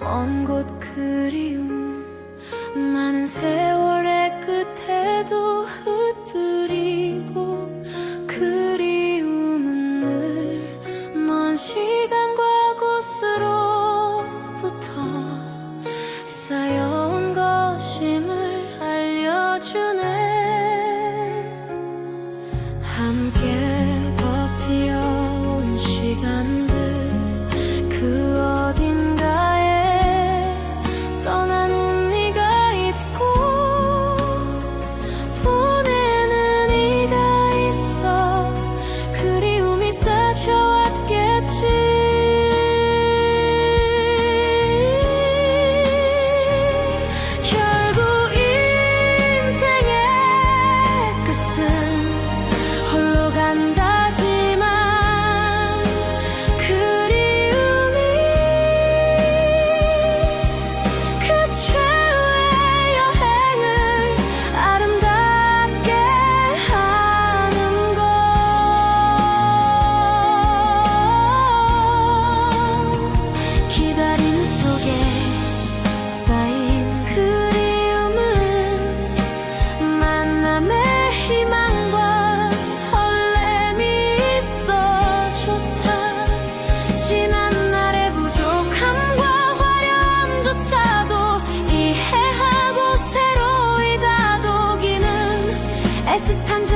먼 곳 그리움. 많은 세월의 끝에도 흩뿌리고 그리움은 늘 먼 시간과 곳으로부터 쌓여온 것임을 알려주네. 함께 It's a time